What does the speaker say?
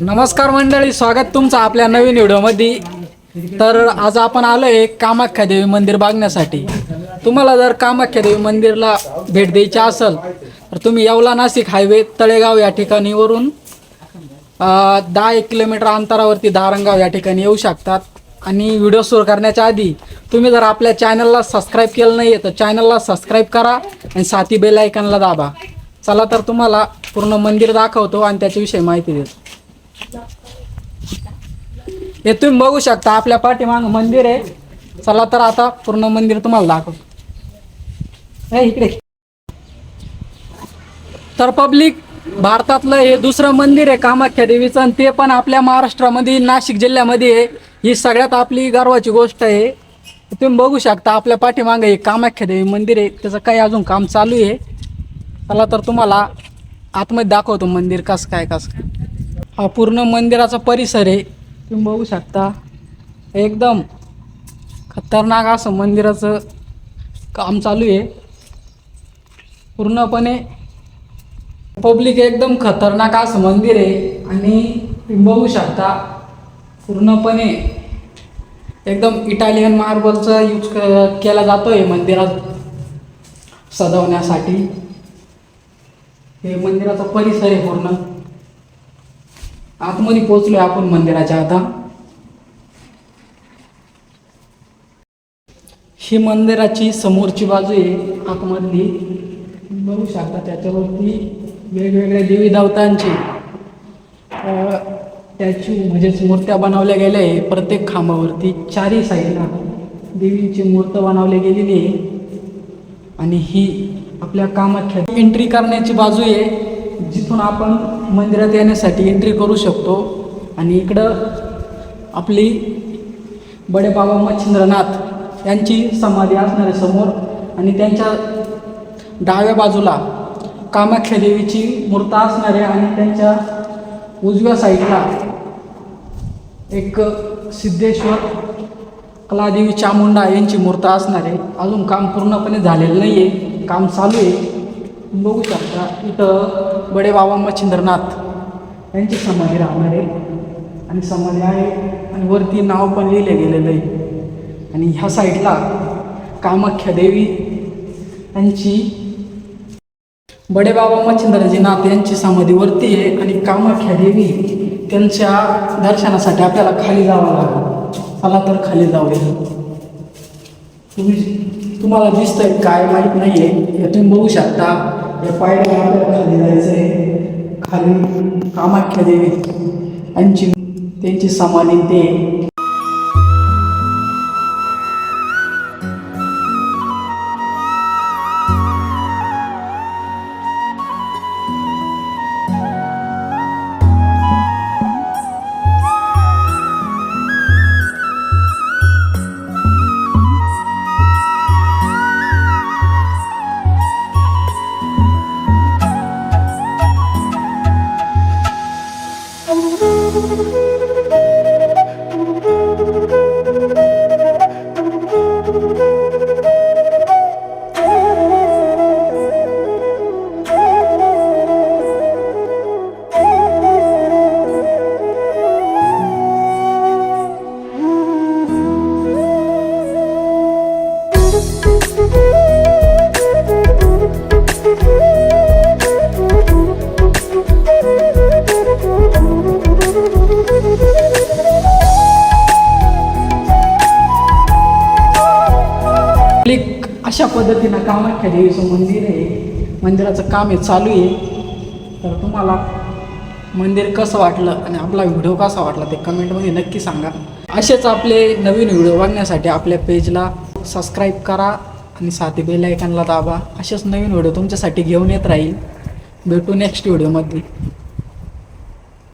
नमस्कार मंडळी स्वागत तुमचं आपल्या नवीन व्हिडिओमध्ये. तर आज आपण आलो आहे कामाख्या देवी मंदिर बघण्यासाठी. तुम्हाला जर कामाख्या देवी मंदिरला भेट द्यायची असेल तर तुम्ही येवला नाशिक हायवे तळेगाव या ठिकाणी वरून दहा एक किलोमीटर अंतरावरती दारंगाव या ठिकाणी येऊ शकतात. आणि व्हिडिओ सुरू करण्याच्या आधी तुम्ही जर आपल्या चॅनलला सबस्क्राईब केलं नाही आहे तर चॅनलला सबस्क्राईब करा आणि साथी बेल आयकनला दाबा. चला तर तुम्हाला पूर्ण मंदिर दाखवतो आणि त्याच्याविषयी माहिती देतो. हे तुम्ही बघू शकता आपल्या पाठीमाग मंदिर आहे. चला तर आता पूर्ण मंदिर तुम्हाला दाखवतो. ए, इकडे. तर पब्लिक भारतातलं हे दुसरं मंदिर आहे कामाख्या देवीचं आणि ते पण आपल्या महाराष्ट्रामध्ये नाशिक जिल्ह्यामध्ये आहे. ही सगळ्यात आपली गर्वाची गोष्ट आहे. तुम्ही बघू शकता आपल्या पाठीमागे हे कामाख्या देवी मंदिर आहे. त्याचं काही अजून काम चालू आहे. चला तर तुम्हाला आतमध्ये दाखवतो मंदिर कसं काय कसं काय. हा पूर्ण मंदिराचा परिसर आहे. तुम्ही बघू शकता. एकदम खतरनाक असं मंदिराचं काम चालू आहे. पूर्णपणे पब्लिक एकदम खतरनाक असं मंदिर आहे. आणि तुम्ही बघू शकता पूर्णपणे एकदम इटालियन मार्बलचा यूज क केला जातो आहे मंदिरात सजवण्यासाठी. हे मंदिराचा परिसर आहे पूर्ण. आतमध्ये पोचलोय आपण मंदिराच्या आता. ही मंदिराची समोरची बाजू आहे. आतमधली. बघू शकता त्याच्यावरती वेगवेगळ्या देवी देवतांची त्याची म्हणजेच मूर्त्या बनवल्या गेल्या आहे. प्रत्येक खांबावरती चारही साईडला देवींची मूर्त बनवली गेलेली आहे. आणि ही आपल्या कामाख्या एंट्री करण्याची बाजू आहे. जिथून आपण मंदिरात येण्यासाठी एंट्री करू शकतो. आणि इकडं आपली बडे बाबा मच्छिंद्रनाथ यांची समाधी असणार आहे समोर आणि त्यांच्या डाव्या बाजूला कामाख्या देवीची मूर्त असणार आहे आणि त्यांच्या उजव्या साईडला एक सिद्धेश्वर कलादेवी चामुंडा यांची मूर्त असणार. आहे अजून काम पूर्णपणे झालेलं नाही आहे काम चालू आहे. बघू शकता इथं बडे बाबा मच्छिंद्रनाथ यांची समाधी राहणार आहे. आणि समाधी आहे आणि वरती नाव पण लिहिले गेलेलं आहे. आणि ह्या साईडला कामाख्या देवी यांची बडे बाबा मच्छिंद्रजीनाथ यांची समाधी वरती आहे आणि कामाख्या देवी त्यांच्या दर्शनासाठी आपल्याला खाली जावं लागेल. चला तर खाली जाऊया. तुम्ही तुम्हाला दिसतंय काय माहीत नाही आहे हे तुम्ही बघू शकता. या पायऱ्या आपल्याला खाली जायचं आहे खाली कामाख्या देवी यांची त्यांची समाधी ते एक अशा पद्धतीनं कामाख्या देवीचं मंदिर आहे. मंदिराचं काम आहे चालू आहे. तर तुम्हाला मंदिर कसं वाटलं आणि आपला व्हिडिओ कसा वाटला ते कमेंटमध्ये नक्की सांगा. असेच आपले नवीन व्हिडिओ बघण्यासाठी आपल्या पेजला सबस्क्राईब करा आणि साथी बेल आयकनला दाबा. असेच नवीन व्हिडिओ तुमच्यासाठी घेऊन येत राहील. भेटू नेक्स्ट व्हिडिओमध्ये